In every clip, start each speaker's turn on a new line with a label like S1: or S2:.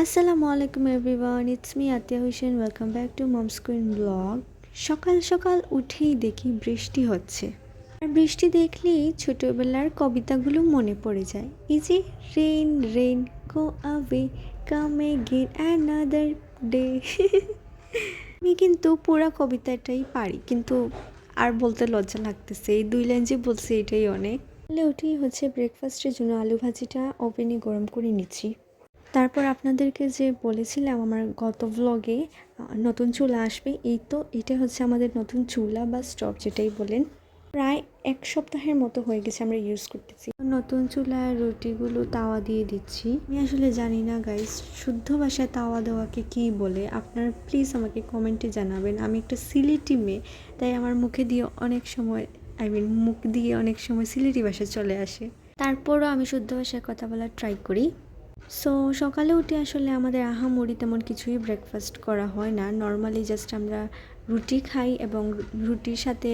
S1: আসসালামু আলাইকুম everyone it's me Atiya Hossain welcome back to mom screen blog সকাল সকাল উঠেই দেখি বৃষ্টি হচ্ছে। আর বৃষ্টি দেখলেই ছোটোবেলার কবিতাগুলো মনে পড়ে যায়। এই যে rain rain go away come again another day আমি কিন্তু পুরা কবিতাটাই পারি, কিন্তু আর বলতে লজ্জা লাগতেছে। এই দুই লাইন যে বলছে, এটাই অনেক। তাহলে ওটাই হচ্ছে ব্রেকফাস্টের জন্য আলু ভাজিটা ওভেনে গরম করে নিচ্ছি। তারপর আপনাদেরকে যে বলেছিলাম, আমার গত ব্লগে নতুন চুলা আসবে। এই তো, এটা হচ্ছে আমাদের নতুন চুলা বা স্টপ যেটাই বলেন। প্রায় এক সপ্তাহের মতো হয়ে গেছে আমরা ইউজ করতেছি। নতুন চুলায় রুটিগুলো তাওয়া দিয়ে দিচ্ছি। আমি আসলে জানি না গাইস শুদ্ধ ভাষায় তাওয়া দেওয়াকে কি বলে? আপনার প্লিজ আমাকে কমেন্টে জানাবেন। আমি একটা সিলেটি মেয়ে, তাই আমার মুখে দিয়ে অনেক সময় আই মিন মুখ দিয়ে অনেক সময় সিলেটি ভাষা চলে আসে। তারপরও আমি শুদ্ধ ভাষায় কথা বলার ট্রাই করি। সো সকালে উঠে আসলে আমাদের আহামরি তেমন কিছুই ব্রেকফাস্ট করা হয় না। নর্মালি জাস্ট আমরা রুটি খাই এবং রুটির সাথে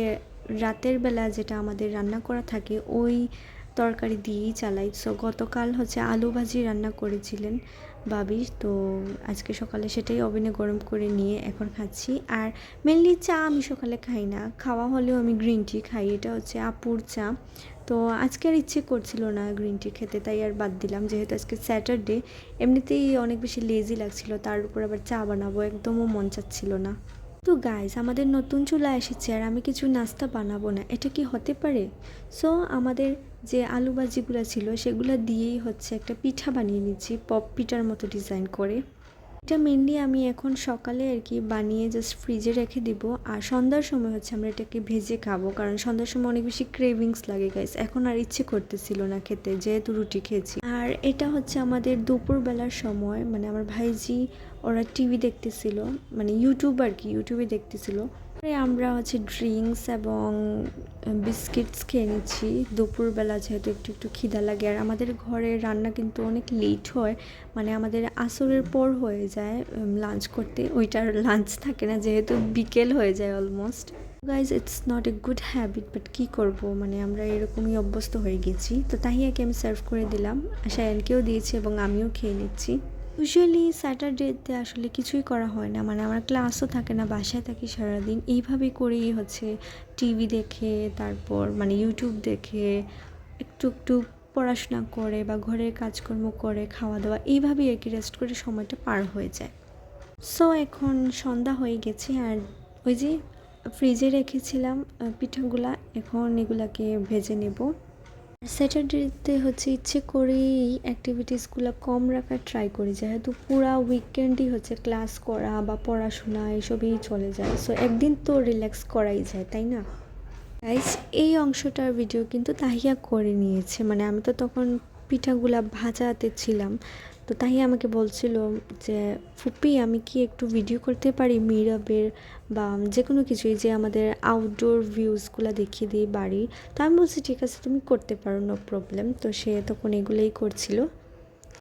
S1: রাতের বেলা যেটা আমাদের রান্না করা থাকে, ওই তরকারি দিয়েই চালাই। সো গতকাল হচ্ছে আলু ভাজি রান্না করেছিলেন বাবি। তো আজকে সকালে সেটাই ওভেনে গরম করে নিয়ে এখন খাচ্ছি। আর মেনলি চা আমি সকালে খাই না। খাওয়া হলেও আমি গ্রিন টি খাই। এটা হচ্ছে আপুর চা। তো আজকে আর ইচ্ছে করছিল না গ্রিন টি খেতে, তাই আর বাদ দিলাম। যেহেতু আজকে স্যাটারডে এমনিতেই অনেক বেশি লেজি লাগছিল। তার উপর আবার চা বানাবো, একদমও মন চাচ্ছিল না। তো গাইস আমাদের নতুন চুলা এসেছে আর আমি কিছু নাস্তা বানাবো না। এটা কি হতে পারে? সো আমাদের যে আলু ভাজিগুলো ছিল, সেগুলো দিয়েই হচ্ছে একটা পিঠা বানিয়ে নিচ্ছি, পপ পিঠার মতো ডিজাইন করে। এটা মেনলি আমি এখন সকালে আর কি বানিয়ে জাস্ট ফ্রিজে রেখে দিব। আর সন্ধ্যার সময় হচ্ছে আমরা এটাকে ভেজে খাব, কারণ সন্ধ্যার সময় অনেক বেশি ক্রেভিংস লাগে গাইস এখন আর ইচ্ছে করতেছিল না খেতে, যেহেতু রুটি খেয়েছি। এটা হচ্ছে আমাদের দুপুরবেলার সময় মানে আমার ভাইজি ওরা টিভি দেখতেছিল মানে ইউটিউব আর কি ইউটিউবে দেখতেছিল। আমরা হচ্ছে ড্রিঙ্কস এবং বিস্কিটস খেয়ে নিচ্ছি। দুপুরবেলা যেহেতু একটু একটু খিদা লাগে, আর আমাদের ঘরে রান্না কিন্তু অনেক লেট হয় মানে আমাদের আসরের পর হয়ে যায় লাঞ্চ করতে। ওইটার লাঞ্চ থাকে না, যেহেতু বিকেল হয়ে যায় almost guys it's not a good habit but কী করব? মানে আমরা এরকমই অভ্যস্ত হয়ে গেছি। তো তাহিয়াকে আমি সার্ভ করে দিলাম। সায়ানকেও দিয়েছি এবং আমিও খেয়ে নিচ্ছি। ইউজুয়ালি স্যাটারডেতে আসলে কিছুই করা হয় না। মানে আমার ক্লাসও থাকে না, বাসায় থাকি সারাদিন। এইভাবেই করেই হচ্ছে টিভি দেখে, তারপর মানে ইউটিউব দেখে, একটু একটু পড়াশোনা করে বা ঘরের কাজকর্ম করে খাওয়া দাওয়া এইভাবেই আর কি রেস্ট করে সময়টা পার হয়ে যায়। সো এখন সন্ধ্যা হয়ে গেছে, আর ওই যে ফ্রিজে রেখেছিলাম পিঠাগুলা। এখন এগুলাকে ভেজে নেব। স্যাটারডেতে হচ্ছে ইচ্ছে করেই অ্যাক্টিভিটিসগুলো কম রাখার ট্রাই করি। যেহেতু পুরা উইকেন্ডই হচ্ছে ক্লাস করা বা পড়াশোনা, এসবই চলে যায়। সো একদিন তো রিল্যাক্স করাই যায়, তাই না? গাইজ এই অংশটার ভিডিও কিন্তু তাহিয়া করে নিয়েছে। মানে আমি তো তখন পিঠাগুলা ভাজাতে ছিলাম। তো তাই আমাকে বলছিল যে, ফুপি, আমি কি একটু ভিডিও করতে পারি মিরাবের বা যে কোনো কিছুই যে আমাদের আউটডোর ভিউজগুলো দেখিয়ে দিই বাড়ি তো আমি বলছি, ঠিক আছে, তুমি করতে পারো নো প্রবলেম তো সে তখন এগুলোই করছিল।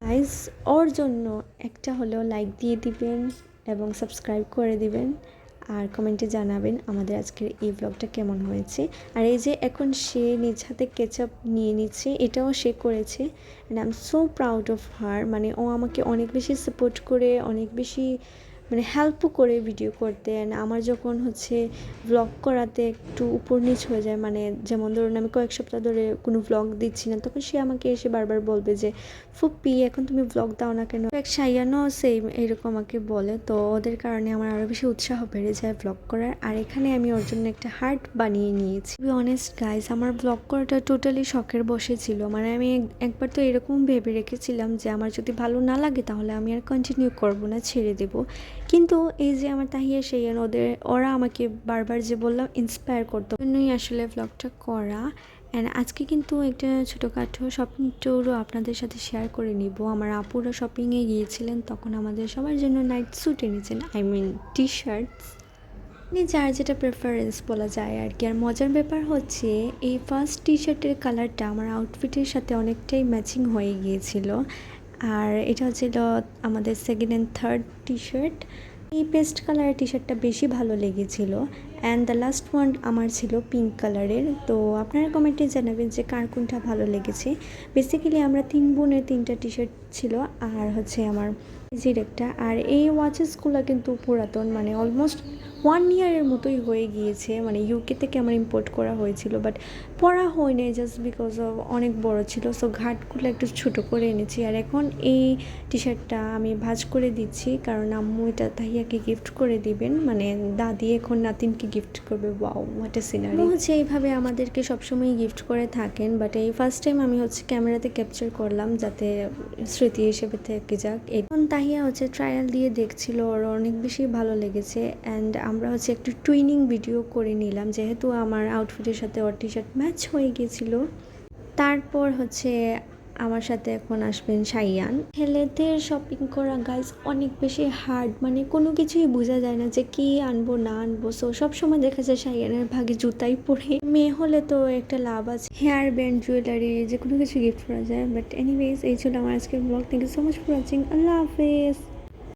S1: গাইজ ওর জন্য একটা হলেও লাইক দিয়ে দিবেন এবং সাবস্ক্রাইব করে দিবেন। আর কমেন্টে জানাবেন আমাদের আজকের এই ব্লগটা কেমন হয়েছে। আর এই যে এখন সে নিজ হাতে কেচাপ নিয়ে নিচ্ছে, এটাও সে করেছে। And I am so proud of her মানে ও আমাকে অনেক বেশি সাপোর্ট করে, অনেক বেশি মানে হেল্পও করে ভিডিও করতে অ্যান্ড আমার যখন হচ্ছে ব্লগ করাতে একটু উপর নিচ হয়ে যায় মানে যেমন ধরুন আমি কয়েক সপ্তাহ ধরে কোনো ব্লগ দিচ্ছি না, তখন সে আমাকে এসে বারবার বলবে যে, ফুপ্পি, এখন তুমি ব্লগ দাও না কেন? এক সাইয়ানো সেম এরকম আমাকে বলে, তো ওদের কারণে আমার আরও বেশি উৎসাহ বেড়ে যায় ব্লগ করার। আর এখানে আমি ওর জন্য একটা হার্ট বানিয়ে নিয়েছি। টু অনেস্ট গাইজ আমার ব্লগ করাটা টোটালি শখের বসে ছিল। মানে আমি একবার তো এরকম ভেবে রেখেছিলাম যে, আমার যদি ভালো না লাগে, তাহলে আমি আর কন্টিনিউ করব না, ছেড়ে দেবো। কিন্তু এই যে আমার তাহিয়া সেই ওদের, ওরা আমাকে বারবার যে বললাম ইন্সপায়ার করতো। জন্যই আসলে ব্লগটা করা। অ্যান্ড আজকে কিন্তু একটা ছোটোখাটো শপিং ট্যুরও আপনাদের সাথে শেয়ার করে নিব। আমার আপুরা শপিংয়ে গিয়েছিলেন, তখন আমাদের সবার জন্য নাইট স্যুট এনেছেন। আই মিন টি শার্টস মানে যার যেটা প্রেফারেন্স বলা যায় আর কি। আর মজার ব্যাপার হচ্ছে, এই ফার্স্ট টি শার্টের কালারটা আমার আউটফিটের সাথে অনেকটাই ম্যাচিং হয়ে গিয়েছিল। আর এটা হচ্ছিল আমাদের second and third T shirt এই পেস্ট কালারের টি শার্টটা বেশি ভালো লেগেছিল। অ্যান্ড দ্য লাস্ট ওয়ান আমার ছিল পিঙ্ক কালারের তো আপনারা কমেন্টে জানাবেন যে কার কোনটা ভালো লেগেছে। বেসিক্যালি আমরা তিন বোনের তিনটা টি শার্ট ছিল। আর হচ্ছে আমার জির একটা। আর এই ওয়াচেসগুলো কিন্তু পুরাতন মানে অলমোস্ট ওয়ান ইয়ারের মতোই হয়ে গিয়েছে। মানে ইউকে থেকে আমার ইম্পোর্ট করা হয়েছিল বাট পরা হয়নি জাস্ট বিকজ অফ অনেক বড় ছিল। সো ঘাটগুলো একটু ছোট করে এনেছি। আর এখন এই টি শার্টটা আমি ভাজ করে দিচ্ছি, কারণ আম্মু এটা তাহিয়াকে গিফট করে দিবেন। মানে দাদি এখন নাতিনকে গিফট করবে। ওয়াও হোয়াট এ সিনারি হচ্ছে এইভাবে আমাদেরকে সবসময় গিফট করে থাকেন বাট এই ফার্স্ট টাইম আমি হচ্ছে ক্যামেরাতে ক্যাপচার করলাম, যাতে স্মৃতি হিসেবে থেকে যাক। এখন তাহিয়া হচ্ছে ট্রায়াল দিয়ে দেখছিল, ওর অনেক বেশি ভালো লেগেছে অ্যান্ড আমরা হচ্ছে একটু টুইনিং ভিডিও করে নিলাম, যেহেতু আমার আউটফিটের সাথে ওর টি শার্ট ম্যাচ হয়ে গিয়েছিল তারপর হচ্ছে আমার সাথে এখন আসবেন সাইয়ান। ছেলেদের শপিং করা গাইজ অনেক বেশি হার্ড মানে কোনো কিছুই বোঝা যায় না যে কি আনব, না আনব। সো সবসময় দেখা যায় সাইয়ানের ভাগে জুতাই পরে। মেয়ে হলে তো একটা লাভ আছে। হেয়ার ব্যান্ড জুয়েলারি যে কোনো কিছু গিফট করা যায়। বাট এনিওয়েজ এই ছিল আমার আজকের blog thank you so much for watching আল্লাহ হাফেজ।